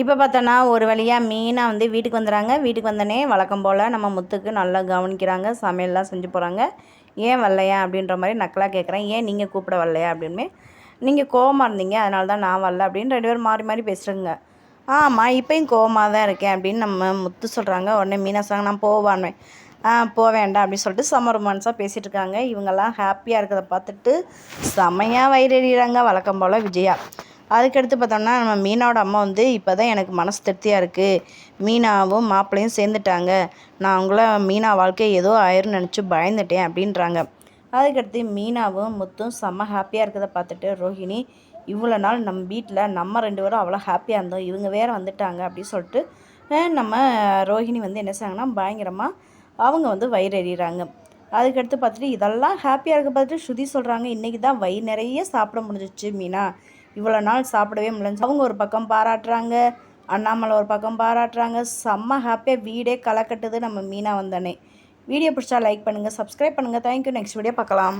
இப்போ பார்த்தோன்னா ஒரு வழியாக மீனாக வந்து வீட்டுக்கு வந்துடுறாங்க வீட்டுக்கு வந்தோடனே வழக்கம் போல் நம்ம முத்துக்கு நல்லா கவனிக்கிறாங்க. சமையல்லாம் செஞ்சு போகிறாங்க ஏன் வரலையா? அப்படின்ற மாதிரி நக்கலாக கேட்குறேன் ஏன் நீங்கள் கூப்பிட வரலையா? அப்படின்னு. நீங்கள் கோவமாக இருந்தீங்க. அதனால தான் நான் வரல. அப்படின்னு ரெண்டு பேரும் மாறி மாறி பேசுகிறேங்க ஆமாம் இப்போயும் கோவமாக தான் இருக்கேன். அப்படின்னு நம்ம முத்து சொல்கிறாங்க உடனே மீனா சொல்கிறாங்க நான் போவான்னு. ஆ போக வேண்டாம். அப்படின்னு சொல்லிட்டு செம்ம ரொமான்ஸாக பேசிகிட்டு இருக்காங்க. இவங்கெல்லாம் ஹாப்பியாக இருக்கிறத பார்த்துட்டு செமையாக வயிறறிகிறாங்க வழக்கம் போல் விஜயா. அதுக்கடுத்து பார்த்தோம்னா நம்ம மீனாவோட அம்மா வந்து இப்போ தான் எனக்கு மனசு திருப்தியாக இருக்குது மீனாவும் மாப்பிள்ளையும் சேர்ந்துட்டாங்க. நான் அவங்கள மீனா வாழ்க்கை ஏதோ ஆயிரும்னு நினச்சி பயந்துட்டேன் அப்படின்றாங்க. அதுக்கடுத்து மீனாவும் முத்தும் செம்ம ஹாப்பியாக இருக்கிறத பார்த்துட்டு ரோஹிணி இவ்வளோ நாள் நம்ம வீட்டில் நம்ம ரெண்டு பேரும் அவ்வளோ ஹாப்பியாக இருந்தோம். இவங்க வேறு வந்துட்டாங்க அப்படின்னு சொல்லிட்டு நம்ம ரோஹிணி வந்து என்ன செய்வாங்கன்னா பயங்கரமாக அவங்க வந்து வயிறு எறிகிறாங்க அதுக்கடுத்து பார்த்துட்டு இதெல்லாம் ஹாப்பியாக இருக்க பார்த்துட்டு ஸ்ருதி சொல்கிறாங்க இன்றைக்கி தான் வயிறு நிறைய சாப்பிட முடிஞ்சிச்சு மீனா. இவ்வளோ நாள் சாப்பிடவே முடியல அவங்க ஒரு பக்கம் பாராட்டுறாங்க அண்ணாமலை ஒரு பக்கம் பாராட்டுறாங்க. செம்ம ஹாப்பியாக வீடே களை கட்டுது நம்ம மீனா வந்தனே வீடியோ பிடிச்சா லைக் பண்ணுங்கள் சப்ஸ்கிரைப் பண்ணுங்கள் தேங்க்யூ நெக்ஸ்ட் வீடியோ பார்க்கலாம்.